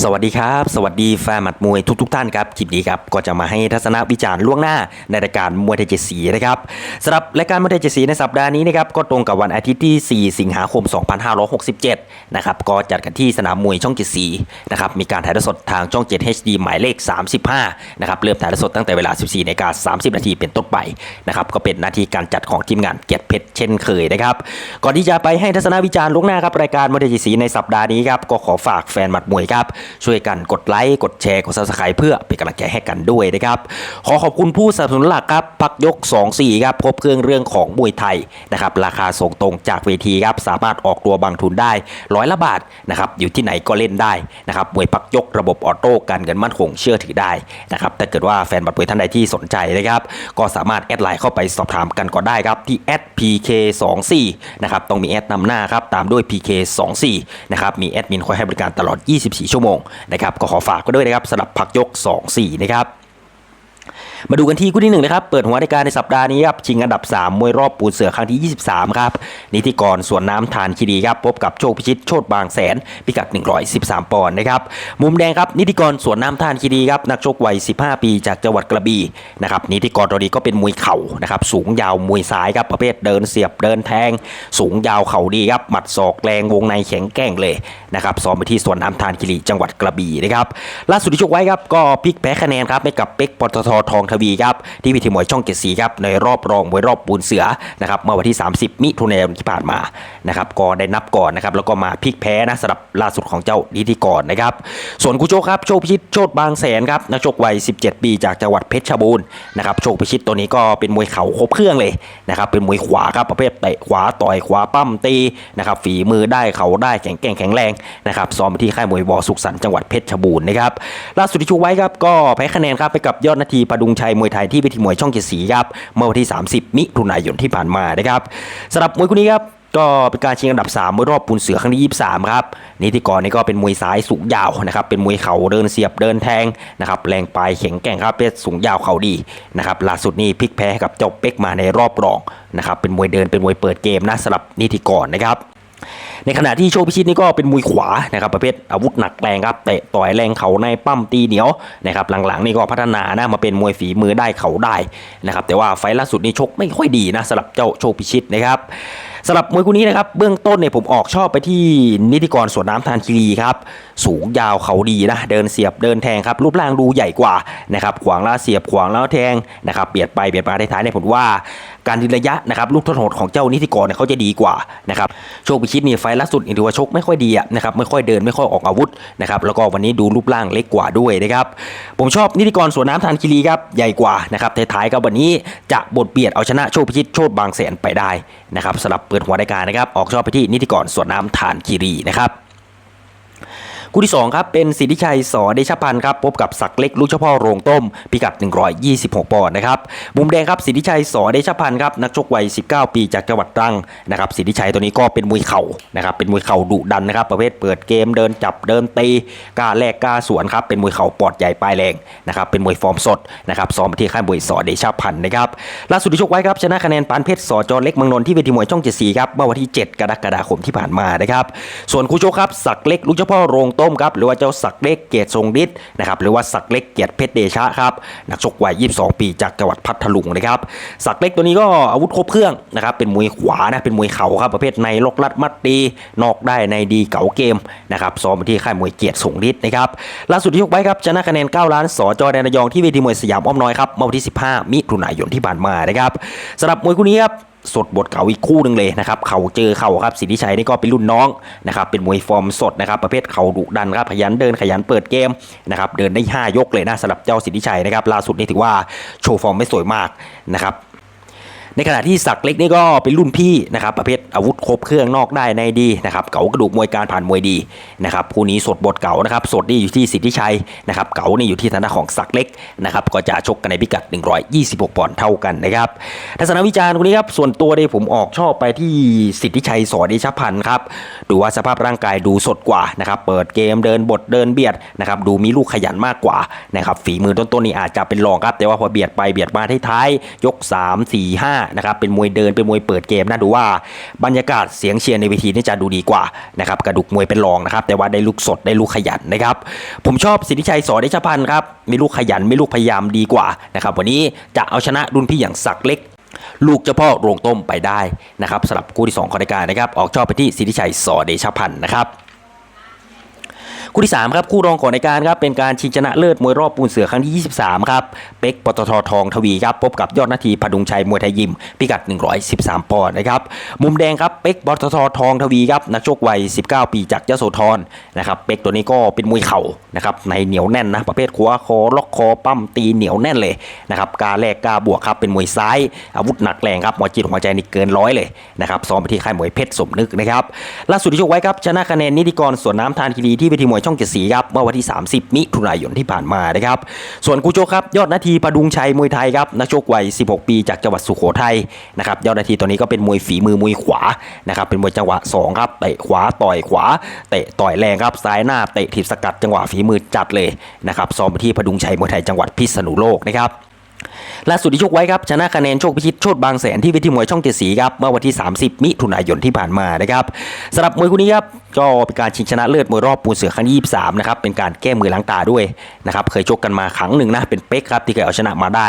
สวัสดีครับ สวัสดีแฟนหมัดมวยทุกทท่านครับคลิปนี้ครับก็จะมาให้ทัศนวิจารณ์ล่วงหน้าในรายการมวยไทยเจ็ดสีนะครับสำหรับรายการมวยไทยเจ็ดสีในสัปดาห์นี้นะครับก็ตรงกับวันอาทิตย์ที่ 4 สิงหาคม 2567 นะครับก็จัดกันที่สนามมวยช่องเจสีนะครับมีการถ่ายทอดสดทางช่อง 7 HD หมายเลข 35 นะครับเริ่มถ่ายทอดสดตั้งแต่เวลา 14นาฬิกา30 นาทีเป็นต้นไปนะครับก็เป็นหน้าที่การจัดของทีมงานเกียรติเพชรเช่นเคยนะครับก่อนที่จะไปให้ทัศนวิจารณ์ล่วงหน้าครับรายการมวยไทยเจสีในสัปดาห์นี้ครับก็ขอฝากแฟนหมัดมวยครับช่วยกันกดไลค์ กดแชร์ กด subscribe เพื่อเป็นกำลังใจให้กันด้วยนะครับ ขอขอบคุณผู้สนับสนุนหลักครับ พักยก 24 ครับพบเครื่องเรื่องของมวยไทยนะครับ ราคาส่งตรงจากเวทีครับ สามารถออกตัวบางทุนได้ร้อยละบาทนะครับ อยู่ที่ไหนก็เล่นได้นะครับ มวยพักยกระบบออโต้การเงินมั่นคงเชื่อถือได้นะครับ ถ้าเกิดว่าแฟนบัตรมวยท่านใดที่สนใจนะครับ ก็สามารถแอดไลน์เข้าไปสอบถามกันก็ได้ครับที่ @pk24 นะครับ ต้องมีแอดนำหน้าครับ ตามด้วย pk24 นะครับ มีแอดมินคอยให้บริการตลอด 24 ชั่วโมงนะครับก็ขอฝากก็ด้วยนะครับสำหรับผักยก 2-4 นะครับ มาดูกันที่คู่ที่หนึ่งนะครับเปิดหัวรายการในสัปดาห์นี้ครับชิงอันดับ 3 มวยรอบปูเสือครั้งที่ 23 ครับนิติกรสวนน้ำทานคีรีครับพบกับโชคพิชิตโชตบางแสนพิกัด 113 ปอนด์นะครับมุมแดงครับนิติกรสวนน้ำทานคีรีครับนักชกวัย 15 ปีจากจังหวัดกระบี่นะครับนิติกรตอนนี้ก็เป็นมวยเข่านะครับสูงยาวมวยซ้ายครับประเภทเดินเสียบเดินแทง สูงยาวเข่าดีครับหมัดศอกแรงวงในแข็งแกร่งเลยนะครับซ้อมไปที่สวนน้ำทานคีรีจังหวัดกระบี่นะครับล่าสุดที่ชกไว้ครับก็พลิกแพ้คะแนนครับให้กับเป็กปตททองทวีครับที่วิธีมวยช่องเกตสีครับในรอบรองมวยรอบปูนเสือนะครับเมื่อวันที่ 30 มิถุนายนที่ผ่านมานะครับก็ได้นับก่อนนะครับแล้วก็มาพลิกแพ้นะสำหรับล่าสุดของเจ้านิติกรนะครับส่วนคู่โชคครับโชคพิชิตโชตบางแสนครับนักชกวัย 17 ปีจากจังหวัดเพชรบูรณ์นะครับโชคพิชิตตัวนี้ก็เป็นมวยเข่าครบเครื่องเลยนะครับเป็นมวยขวาครับประเภทเตะขวาต่อยขวาปั้มตีนะครับฝีมือได้เข่าได้แข็งแกร่งแข็งแรงนะครับซ้อมไปที่ค่ายมวยวอสุขสันต์จังหวัดเพชรบูรณ์นะครับล่าสุดที่ชกไว้ครับก็แพ้คะแนนครับไปกับยอดนาทีประดุงชัยมวยไทยที่เวทีมวยช่องเจ็ดสีครับเมื่อวันที่ 30 มิถุนายนที่ผ่านมานะครับสำหรับมวยคู่นี้ครับ ก็เป็นการชิงอันดับ3มวยรอบปูนเสือครั้งที่ 23 ครับนิติกรนี่ก็เป็นมวยซ้ายสูงยาวนะครับ เป็นมวยเข่าเดินเสียบเดินแทงนะครับ แรงปลายแข็งแกร่งครับเป็นสูงยาวเข่าดีนะครับ ล่าสุดนี่พลิกแพ้กับเจ้าเป็กมาในรอบรองนะครับ เป็นมวยเดินเป็นมวยเปิดเกมนะสำหรับนิติกรนะครับในขณะที่โชคพิชิตนี่ก็เป็นมวยขวานะครับประเภทอาวุธหนักแรงครับเตะต่อยแรงเข่าในปั้มตีเหนียวนะครับหลังๆนี่ก็พัฒนานะมาเป็นมวยฝีมือได้เข่าได้นะครับแต่ว่าไฟล์ล่าสุดนี่ชกไม่ค่อยดีนะสำหรับเจ้าโชคพิชิตนะครับ สำหรับมวยคู่นี้นะครับเบื้องต้นเนี่ยผมออกชอบไปที่นิติกรสวนน้ำทานคีรีครับสูงยาวเขาดีนะเดินเสียบเดินแทงครับรูปร่างดูใหญ่กว่านะครับขวางแล้วเสียบขวางแล้วแทงนะครับเบียดไปเบียดมาท้ายๆเนี่ยผมว่าการดึงระยะนะครับลูกทดโหดของเจ้านิติกรเนี่ยเขาจะดีกว่านะครับโชคพิชิตนี่ไฟล่าสุดนี่ถือว่าชกไม่ค่อยดีอะนะครับไม่ค่อยเดินไม่ค่อยออกอาวุธนะครับแล้วก็วันนี้ดูรูปร่างเล็กกว่าด้วยนะครับผมชอบนิติกรสวนน้ำทานคีรีครับใหญ่กว่านะครับท้ายๆก็วันนี้จะบทเบียดเอาชนะโชคพิชิตโชดบางแสนไปได้ นะครับสำหรับเปิดหัวรายการนะครับ ออกชอบไปที่นิติกรสวนน้ำฐานคีรีนะครับ คู่ที่ 2 ครับ เป็นสิทธิชัยสอเดชพันธ์ครับพบกับศักเล็กลูกเฉพาะโรงต้ม พิกัด 126 ปอนด์นะครับมุมแดงครับสิทธิชัยสอเดชพันธ์ครับนักชกวัย 19 ปีจากจังหวัดตรังนะครับสิทธิชัยตัวนี้ก็เป็นมวยเข่านะครับเป็นมวยเข่าดุดันนะครับประเภทเปิดเกมเดินจับเดินตีกล้าแลกกล้าสวนครับเป็นมวยเข่าปอดใหญ่ปลายแรงนะครับเป็นมวยฟอร์มสดนะครับซ้อมที่ค่ายมวยสอเดชพันธ์นะครับล่าสุดที่ชกไว้ครับชนะคะแนนปานเพชรสอจอเล็กมืองนนที่เวทีมวยช่องเจ็ดสีครับเมื่อวันที่ 7 กรกฎาคมที่ผ่านมานะครับส่วนคู่ชกครับศักเล็กลูกเฉพาะโรงต้มครับหรือว่าเจ้าศักเล็กเกียรติทรงฤทธิ์นะครับหรือว่าศักเล็กเกียรติเพชรเดชะครับนักชกวัย 22 ปีจากจังหวัดพัทลุงนะครับศักเล็กตัวนี้ก็อาวุธครบเครื่องนะครับเป็นมวยขวานะเป็นมวยเข่าครับประเภทในลกลัดมัดตีนอกได้ในดีเก๋าเกมนะครับซ้อมไปที่ค่ายมวยเกียรติทรงฤทธิ์นะครับล่าสุดที่ชกไว้ครับชนะคะแนน 9 ล้านสอจอแดนระยองที่เวทีมวยสยามอ้อมน้อยครับเมื่อวันที่ 15 มิถุนายนที่ผ่านมานะครับสำหรับมวยคู่นี้ครับ สดบทเก่าอีกคู่หนึ่งเลยนะครับเขาเจอเข่าครับสิทธิชัยนี่ก็เป็นรุ่นน้องนะครับเป็นมวยฟอร์มสดนะครับประเภทเข่าดุดันครับขยันเดินขยันเปิดเกมนะครับเดินได้ 5 ยกเลยนะสำหรับเจ้าสิทธิชัยนะครับล่าสุดนี่ถือว่าโชว์ฟอร์มไม่สวยมากนะครับ ในขณะที่ศักเล็กนี่ก็เป็นรุ่นพี่นะครับประเภทอาวุธครบเครื่องนอกได้ในดีนะครับเก๋ากระดูกมวยการผ่านมวยดีนะครับคู่นี้สดบทเก่านะครับสดนี่อยู่ที่สิทธิชัยนะครับเก๋านี่อยู่ที่ฐานะของศักเล็กนะครับก็จะชกกันในพิกัด 126 ปอนด์เท่ากันนะครับทัศนวิจารณ์คนนี้ครับส่วนตัวเนี่ยผมออกชอบไปที่สิทธิชัยสอเดชพันธ์ครับดูว่าสภาพร่างกายดูสดกว่านะครับเปิดเกมเดินบทเดินเบียดนะครับดูมีลูกขยันมากกว่านะครับฝีมือต้นๆนี่อาจจะเป็นรองครับแต่ว่าพอเบียดไปเบียดมาท้ายๆยก 3 4 5นะครับเป็นมวยเดินเป็นมวยเปิดเกมนะดูว่าบรรยากาศเสียงเชียร์ในเวทีนี่จะดูดีกว่านะครับกระดูกมวยเป็นรองนะครับแต่ว่าได้ลูกสดได้ลูกขยันนะครับผมชอบสิทธิชัยสอเดชพันธ์ครับมีลูกขยันมีลูกพยายามดีกว่านะครับวันนี้จะเอาชนะรุ่นพี่อย่างศักเล็กลูกเจ้าพ่อโรงต้มไปได้นะครับสำหรับคู่ที่2ของรายการนะครับ ออกชอบไปที่สิทธิชัยสอเดชพันธ์นะครับ คู่ที่ 3 ครับ คู่รองของรายการครับเป็นการชิงชนะเลิศมวยรอบปูนเสือครั้งที่ 23 ครับ เป็กปตททองทวีครับพบกับยอดนาทีพดุงชัยมวยไทยยิม พิกัด 113 ปอนด์นะครับ มุมแดงครับเป็กปตททองทวีครับนักชกวัย 19 ปีจากยโสธรนะครับเป็กตัวนี้ก็เป็นมวยเข่านะครับในเหนียวแน่นนะประเภทขวาคอล็อกคอปั้มตีเหนียวแน่นเลยนะครับกาแลกกาบวกครับเป็นมวยซ้ายอาวุธหนักแรงครับหัวจิตหัวใจนี่เกินร้อยเลยนะครับซ้อมไปที่ค่ายมวยเพชรสมนึกนะครับล่าสุดที่ชกไว้ครับชนะคะแนนนิติกรสวนน้ำทานคีรีที่เวทีมวยช่องเจ็ดสีครับเมื่อวันที่ 30 มิถุนายนที่ผ่านมานะครับ ส่วนกูโจครับยอดนาทีพดุงชัยมวยไทยครับนักชกวัย 16 ปีจากจังหวัดสุโขทัยนะครับยอดนาทีตัวนี้ก็เป็นมวยฝีมือมวยขวานะครับเป็นมวยจังหวะสองครับเตะขวาต่อยขวาเตะต่อยแรงครับซ้ายหน้าเตะถีบสกัดจังหวะฝีมือจัดเลยนะครับซ้อมไปที่พดุงชัยมวยไทยจังหวัดพิษณุโลกนะครับล่าสุดที่ชกไว้ครับชนะคะแนนโชคพิชิตโชดบางแสนที่เวทีมวยช่องเจ็ดสีครับเมื่อวันที่ 30 มิถุนายนที่ผ่านมานะครับสำหรับมวยคู่นี้ครับ ก็เป็นการชิงชนะเลิศมวยรอบปูนเสือครั้งที่ 23 นะครับ เป็นการแก้มือล้างตาด้วยนะครับ เคยชกกันมาครั้งหนึ่งนะ เป็นเป๊กครับที่เคยเอาชนะมาได้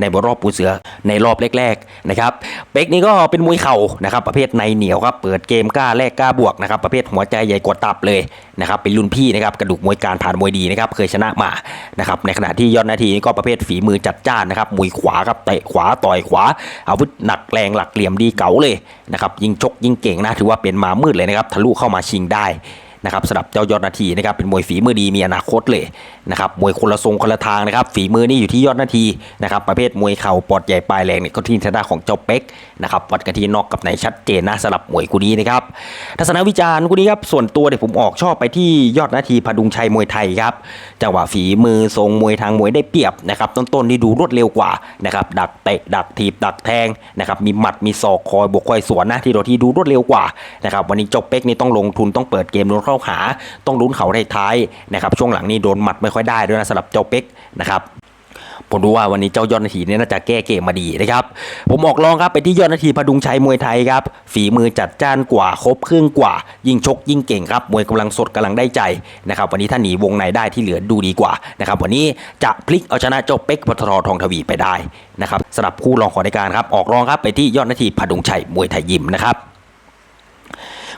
ในมวยรอบปูนเสือในรอบแรกๆนะครับ เป๊กนี่ก็เป็นมวยเข่านะครับ ประเภทในเหนียวครับ เปิดเกมกล้าแลกกล้าบวกนะครับ ประเภทหัวใจใหญ่กว่าตับเลยนะครับ เป็นรุ่นพี่นะครับ กระดูกมวยการผ่านมวยดีนะครับ เคยชนะมา นะครับ ในขณะที่ยอดนาทีนี่ก็ประเภทฝีมือจัดจ้านนะครับ มวยขวาครับ เตะขวาต่อยขวา อาวุธหนักแรงหลักเหลี่ยมดีเก๋าเลยนะครับ ยิงชกยิงเก่งนะ ถือว่าเป็นมามืดเลยนะครับ ทะลุเข้ามาชิงได้ นะครับสำหรับเจ้ายอดนาทีนะครับเป็นมวยฝีมือดีมีอนาคตเลยนะครับมวยคนละทรงคนละทางนะครับฝีมือนี่อยู่ที่ยอดนาทีนะครับประเภทมวยเข่าปอดใหญ่ปลายแรงเนี่ยก็ที่ทางด้านของเจ้าเป็กนะครับวัดกันที่นอกกับในชัดเจนนะสำหรับมวยคู่นี้นะครับทัศนวิจารณ์คู่นี้ครับส่วนตัวเนี่ยผมออกชอบไปที่ยอดนาทีพดุงชัยมวยไทยครับจังหวะฝีมือทรงมวยทางมวยได้เปรียบนะครับต้นๆนี่ดูรวดเร็วกว่านะครับดักเตะดักถีบดักแทงนะครับมีหมัดมีศอกคอยบวกคอยสวนนะที่เราที่ดูรวดเร็วกว่านะครับวันนี้เจ้าเป็กนี่ต้องลงทุนต้องเปิดเกมโดนเข้าหาต้องลุ้นเขาท้ายๆนะครับช่วงหลังนี่โดนหมัดไม่ค่อยได้ด้วยนะสำหรับเจ้าเป็กนะครับผมรู้ว่าวันนี้เจ้ายอดนาทีเนี่ยน่าจะแก้เกมมาดีนะครับ ผมออกลองครับไปที่ยอดนาทีพดุงชัยมวยไทยครับ ฝีมือจัดจ้านกว่าครบเครื่องกว่า ยิ่งชกยิ่งเก่งครับมวยกำลังสดกำลังได้ใจนะครับ วันนี้ถ้าหนีวงในได้ที่เหลือดูดีกว่านะครับ วันนี้จะพลิกเอาชนะเจ้าเป็กปตททองทวีไปได้นะครับสำหรับคู่รองของรายการครับออกรองครับไปที่ยอดนาทีพดุงชัยมวยไทยยิมนะครับ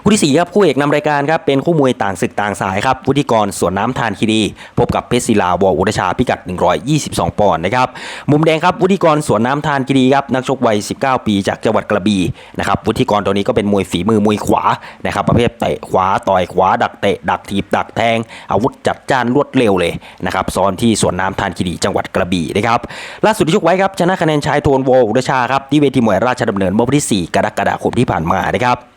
คู่ที่4ครับคู่เอกนำรายการครับเป็นคู่มวยต่างศึกต่างสายครับวุฒิกรสวนน้ำทานคีรีพบกับเพชรศิลาวออุตชาพิกัด 122 ปอนด์นะครับมุมแดงครับวุฒิกรสวนน้ำทานคีรีครับนักชกวัย 19 ปีจากจังหวัดกระบี่นะครับวุฒิกรตัวนี้ก็เป็นมวยฝีมือมวยขวานะครับประเภทเตะขวาต่อยขวาดักเตะดักถีบดักแทง อาวุธจัดจ้านรวดเร็วเลยนะครับซ้อนที่สวนน้ำทานคีรีจังหวัดกระบี่นะครับล่าสุดที่ชกไว้ครับชนะคะแนนชายโทนวออุตชาครับที่เวทีมวยราชดำเนินเมื่อวันที่ 4 กรกฎาคมที่ผ่านมานะครับ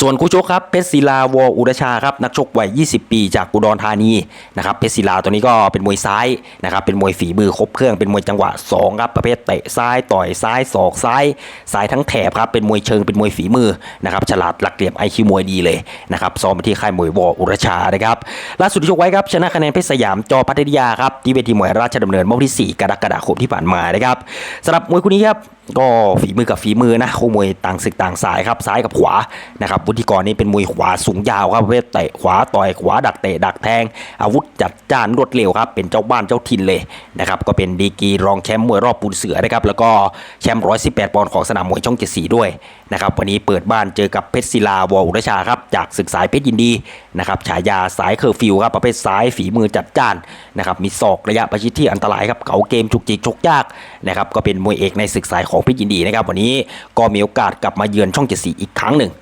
ส่วนคู่ชกครับเพชรศิลาวออุรชาครับนักชกวัย 20 ปีจากอุดรธานีนะครับเพชรศิลาตัวนี้ก็เป็นมวยซ้ายนะครับเป็นมวยฝีมือครบเครื่องเป็นมวยจังหวะ2ครับประเภทเตะซ้ายต่อยซ้ายศอกซ้ายซ้ายทั้งแถบครับเป็นมวยเชิงเป็นมวยฝีมือนะครับฉลาดหลักเหลี่ยมไอคิวมวยดีเลยนะครับซ้อมไปที่ค่ายมวยวออุรชานะครับล่าสุดที่ชกไว้ครับชนะคะแนนเพชรสยามจอพัทยาครับที่เวทีมวยราชดำเนินเมื่อวันที่ 4 กรกฎาคมที่ผ่านมานะครับสำหรับมวยคู่นี้ครับ ก็ฝีมือกับฝีมือนะคู่มวยต่างศึกต่างสายครับซ้ายกับขวานะครับวุฒิกรนี่เป็นมวยขวาสูงยาวครับเวทเตะขวาต่อยขวาดักเตะดักแทง อาวุธจัดจ้านรวดเร็วครับเป็นเจ้าบ้านเจ้าถิ่นเลยนะครับก็เป็นดีกรีรองแชมป์มวยรอบปูนเสือนะครับแล้วก็แชมป์118ปอนด์ของสนามมวยช่องเจ็ดสีด้วยนะครับวันนี้เปิดบ้านเจอกับเพชรศิลาวออุรชาครับจากศึกสายเพชรยินดีนะครับฉายาสายเคอร์ฟิวครับประเภทซ้ายฝีมือจัดจ้านนะครับมีศอกระยะประชิดที่อันตรายครับเก๋าเกมจุกจิกชกยากนะครับก็เป็นมวยเอกในศึกสายของเพชรยินดีนะครับวันนี้ก็มีโอกาสกลับมาเยือนช่องเจ็ดสีอีกครั้งหนึ่ง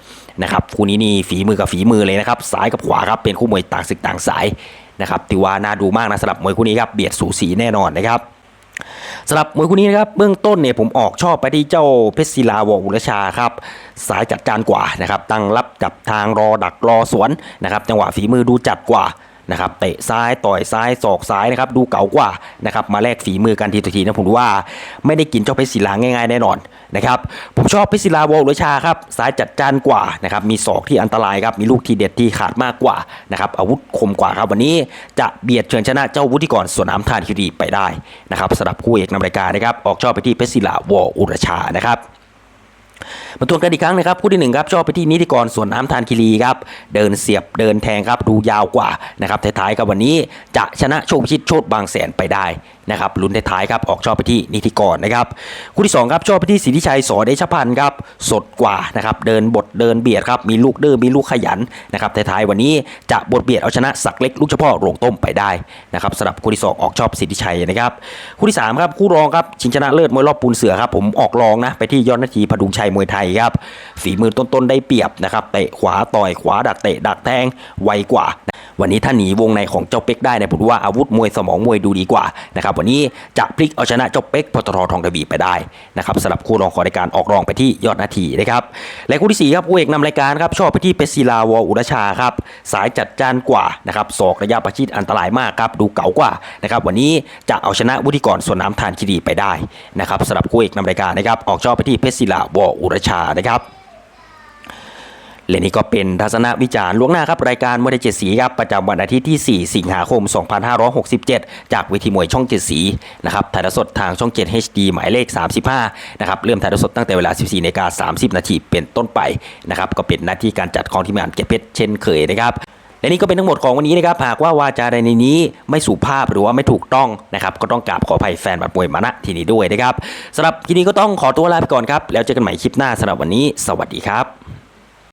นะครับคู่นี้นี่ฝีมือกับฝีมือเลยนะครับซ้ายกับขวาครับเป็นคู่มวยต่างศึกต่างสายนะครับถือว่าน่าดูมากนะสำหรับมวยคู่นี้ครับเบียดสูสีแน่นอนนะครับ สำหรับมวยคู่นี้นะครับเบื้องต้นเนี่ยผมออกชอบไปที่เจ้าเพชรศิลาวอุรชาครับสายจัดจานกว่านะครับตั้งรับจับทางรอดักรอสวนนะครับจังหวะฝีมือดูจัดกว่า นะครับเตะซ้ายต่อยซ้ายศอกซ้ายนะครับดูเก๋ากว่านะครับมาแลกฝีมือกันทีต่อทีนะผมว่าไม่ได้กินเจ้าเพชรศิลาง่ายๆแน่นอนนะครับผมชอบเพชรศิลาวอลรชาครับซ้ายจัดจ้านกว่านะครับมีศอกที่อันตรายครับมีลูกทีเด็ดที่ขาดมากกว่านะครับอาวุธคมกว่าครับวันนี้จะเบียดเชิญชนะเจ้าวุฒิกรสวนน้ำทานคิรีไปได้นะครับสำหรับคู่เอกนำรายการนะครับออกชอบไปที่เพชรศิลาวอลอุรชานะครับ มาทวนกันอีกครั้งนะครับคู่ที่หนึ่งครับชอบไปที่นิติกรส่วนน้ำทานคีรีครับเดินเสียบเดินแทงครับดูยาวกว่านะครับท้ายๆครับวันนี้จะชนะโชคพิชิตโชดบางแสนไปได้ นะครับลุ้นท้ายครับออกชอบไปที่นิติกรนะครับคู่ที่สองครับชอบไปที่สิทธิชัยสอเดชพันธ์ครับสดกว่านะครับเดินบทเดินเบียดครับมีลูกเดินมีลูกขยันนะครับท้ายๆวันนี้จะบทเบียดเอาชนะสักเล็กลูกเฉพาะโรงต้มไปได้นะครับสำหรับคู่ที่สองออกชอบสิทธิชัยนะครับคู่ที่สามครับคู่รองครับชิงชนะเลิศมวยรอบปูนเสือครับผมออกรองนะไปที่ยอดนาทีพดุงชัยมวยไทยครับฝีมือต้นๆได้เปรียบนะครับเตะขวาต่อยขวาดักเตะดักแทงไวกว่า วันนี้ถ้าหนีวงในของเจ้าเป็กได้นี่ยผมว่าอาวุธมวยสมองมวยดูดีกว่านะครับวันนี้จะพลิกเอาชนะเจ้าเป็กพทรทองทวีไปได้นะครับสำหรับคู่รองของรายการออกรองไปที่ยอดนาทีนะครับและคู่ที่สี่ครับคู่เอกนำรายการครับชอบไปที่เพชรศิลาวออุรชาครับสายจัดจ้านกว่านะครับศอกระยะประชิดอันตรายมากครับดูเก๋ากว่านะครับวันนี้จะเอาชนะวุฒิกรส่วนน้ำทานคีรีไปได้นะครับสำหรับคู่เอกนำรายการนะครับออกชอบไปที่เพชรศิลาวอุรชานะครับ และนี่ก็เป็นทัศนวิจารณ์ล่วงหน้าครับ รายการมวยไทยเจ็ดสีครับประจำวันอาทิตย์ที่ 4 สิงหาคม 2567 จากเวทีมวยช่องเจ็ดสีนะครับถ่ายทอดสดทางช่อง 7 HD หมายเลข 35 นะครับ เริ่มถ่ายทอดสดตั้งแต่เวลา 14นาฬิกา30 นาทีเป็นต้นไปนะครับ ก็เป็นหน้าที่การจัดของทีมงานเก็บเพชรเช่นเคยนะครับและนี่ก็เป็นทั้งหมดของวันนี้นะครับ หากว่าวาจาใดในนี้ไม่สุภาพหรือว่าไม่ถูกต้องนะครับ ก็ต้องกราบขออภัยแฟนบัดมวยมาณที่นี้ด้วยนะครับสำหรับทีนี้ก็ต้องขอตัวลาไปก่อนครับ แล้วเจอกันใหม่คลิปหน้าสำหรับวันนี้ สวัสดีครับ